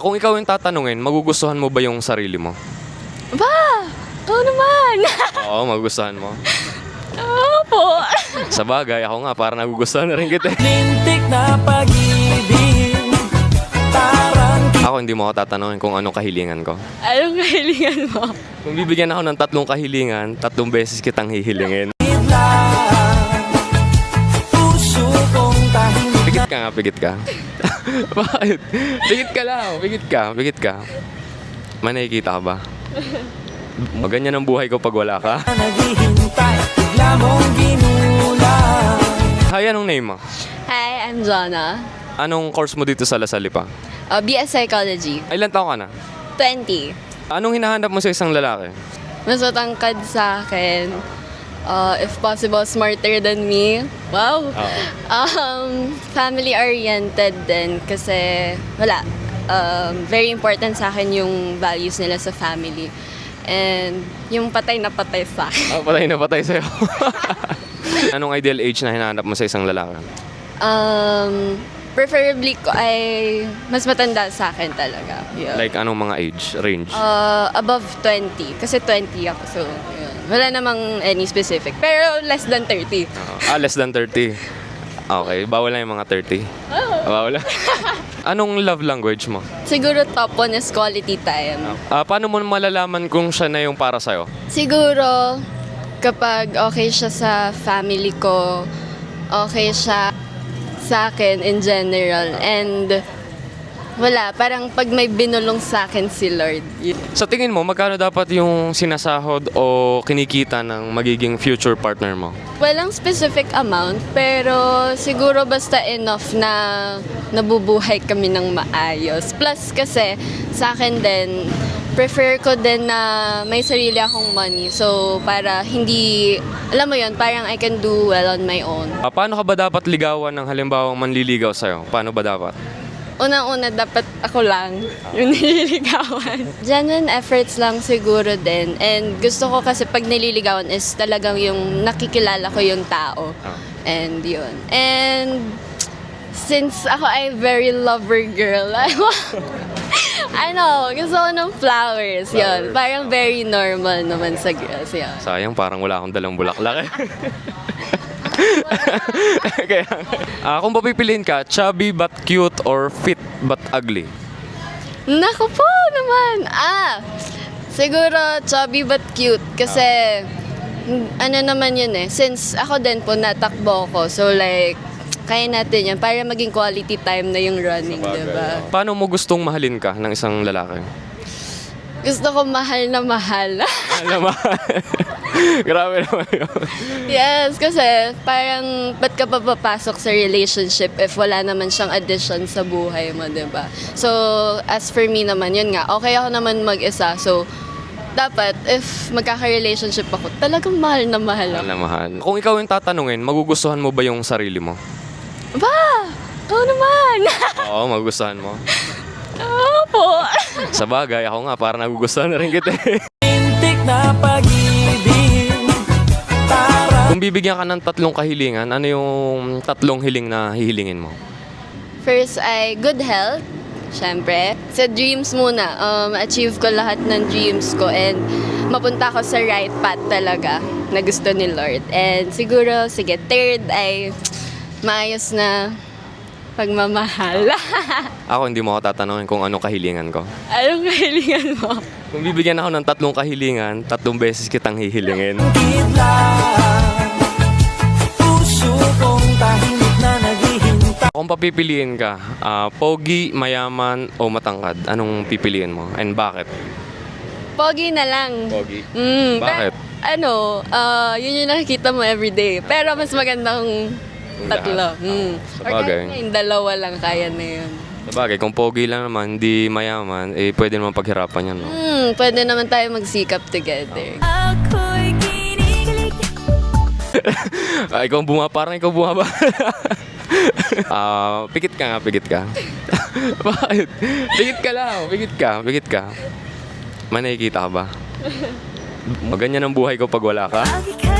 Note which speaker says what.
Speaker 1: Kung ikaw yung tatanungin, magugustuhan mo ba yung sarili mo?
Speaker 2: Ba! Oo naman!
Speaker 1: Oo, magugustuhan mo.
Speaker 2: Opo!
Speaker 1: Sa bagay, ako nga, para nagugustuhan na rin kita.
Speaker 3: Lintik na pag-ibig Parang
Speaker 1: Ako, hindi mo ako tatanungin kung anong kahilingan ko.
Speaker 2: Anong kahilingan mo?
Speaker 1: Kung bibigyan ako ng tatlong kahilingan, tatlong beses kitang hihilingin.
Speaker 3: kitlang
Speaker 1: nga, pigit ka. Bakit? Pigit ka lang, pigit ka, pigit ka. May nakikita ka ba? O, ganyan ang buhay ko pag wala ka.
Speaker 3: na naghihintay Bigla mong ginulang
Speaker 1: Hi, anong name mo?
Speaker 2: Hi, I'm Jonna.
Speaker 1: Anong course mo dito sa Lasalipa?
Speaker 2: Uh, BS Psychology.
Speaker 1: Ilan taon ka na?
Speaker 2: 20.
Speaker 1: Anong hinahanap mo sa isang lalaki?
Speaker 2: Mas matangkad sa akin. Uh, if possible, smarter than me. Wow! Um, family-oriented din kasi wala. Um, very important sa akin yung values nila sa family. And yung patay na patay sa akin.
Speaker 1: Oh, patay na patay sa'yo. anong ideal age na hinahanap mo sa isang lalaki?
Speaker 2: Um, preferably ko ay mas matanda sa akin talaga. Yeah.
Speaker 1: Like anong mga age, range?
Speaker 2: Uh, above 20. Kasi 20 ako. So, yun. Wala namang any specific. Pero less than 30.
Speaker 1: ah, less than 30. Okay, bawal na yung mga 30. Ah, Bawal na. anong love language mo?
Speaker 2: Siguro top one is quality time.
Speaker 1: Ah, paano mo malalaman kung siya na yung para sa'yo?
Speaker 2: Siguro, kapag okay siya sa family ko, okay siya sa akin in general. And wala, parang pag may binulong sa akin si Lord. yun.
Speaker 1: Sa tingin mo, magkano dapat yung sinasahod o kinikita ng magiging future partner mo?
Speaker 2: Walang specific amount, pero siguro basta enough na nabubuhay kami ng maayos. Plus kasi, sa akin din, prefer ko din na may sarili akong money. So, para hindi, alam mo yon parang I can do well on my own.
Speaker 1: Ah, paano ka ba dapat ligawan ng halimbawang manliligaw sa'yo? Paano ba dapat?
Speaker 2: Unang-una, dapat ako lang yung nililigawan. Genuine efforts lang siguro din. And gusto ko kasi pag nililigawan is talagang yung nakikilala ko yung tao.
Speaker 1: Ah.
Speaker 2: And yun. And since ako ay very lover girl, I ano, gusto ko ng flowers.
Speaker 1: Flowers.
Speaker 2: Yun. Parang very normal naman sa girls. Yun.
Speaker 1: Sayang, parang wala akong dalang bulaklak eh. Kaya, ah, kung papipiliin ka, chubby but cute or fit but ugly?
Speaker 2: Naku po naman. Ah, siguro chubby but cute. Kasi, mm, ano naman yun eh. Since ako din po natakbo ko. So like, kaya natin yan. Para maging quality time na yung running, di ba?
Speaker 1: Paano mo gustong mahalin ka ng isang lalaki?
Speaker 2: Gusto ko mahal na mahal.
Speaker 1: Alam mo? Grabe naman yun.
Speaker 2: yes, kasi parang ba't ka pa papasok sa relationship if wala naman siyang addition sa buhay mo, di ba? So, as for me naman, yun nga, okay ako naman mag-isa. So, dapat, if magkaka-relationship ako, talagang mahal na mahal ako.
Speaker 1: Mahal na mahal. Kung ikaw yung tatanungin, magugustuhan mo ba yung sarili mo?
Speaker 2: Ba! Oo naman!
Speaker 1: Oo, magugustuhan mo.
Speaker 2: Opo!
Speaker 1: Sa bagay, ako nga, para nagugustuhan na rin kita eh.
Speaker 3: Lintik na pag-ibig Parang
Speaker 1: Kung bibigyan ka ng tatlong kahilingan, ano yung tatlong hiling na hihilingin mo?
Speaker 2: First ay good health, syempre. Sa dreams muna, um, achieve ko lahat ng dreams ko and mapunta ko sa right path talaga na gusto ni Lord. And siguro, sige, third ay maayos na pagmamahal.
Speaker 1: Ako, hindi mo ako tatanungin kung ano kahilingan ko.
Speaker 2: Anong kahilingan mo?
Speaker 1: Kung bibigyan ako ng tatlong kahilingan, tatlong beses kitang hihilingin. Kung papipiliin ka, ah, pogi, mayaman, o matangkad, anong pipiliin mo? And bakit?
Speaker 2: Pogi na lang.
Speaker 1: Pogi.
Speaker 2: Mm,
Speaker 1: Bakit?
Speaker 2: pero, ano, ah, yun yung nakikita mo everyday. Pero mas magandang
Speaker 1: Yung
Speaker 2: tatlo. Mm.
Speaker 1: Sa
Speaker 2: Or
Speaker 1: bagay.
Speaker 2: kahit nga yung dalawa lang kaya na yun.
Speaker 1: Sabagay, kung pogi lang naman, hindi mayaman, eh pwede naman paghirapan yan, no?
Speaker 2: Hmm, pwede naman tayo magsikap together.
Speaker 3: Ako'y kinikilig
Speaker 1: Ah, ikaw ang buma, parang ikaw bumaba. Ah, pikit ka nga, pikit ka. Bakit? Pikit ka lang, pikit ka, pikit ka. May nakikita ka ba? O, ganyan ang buhay ko pag wala ka.
Speaker 3: Lagi ka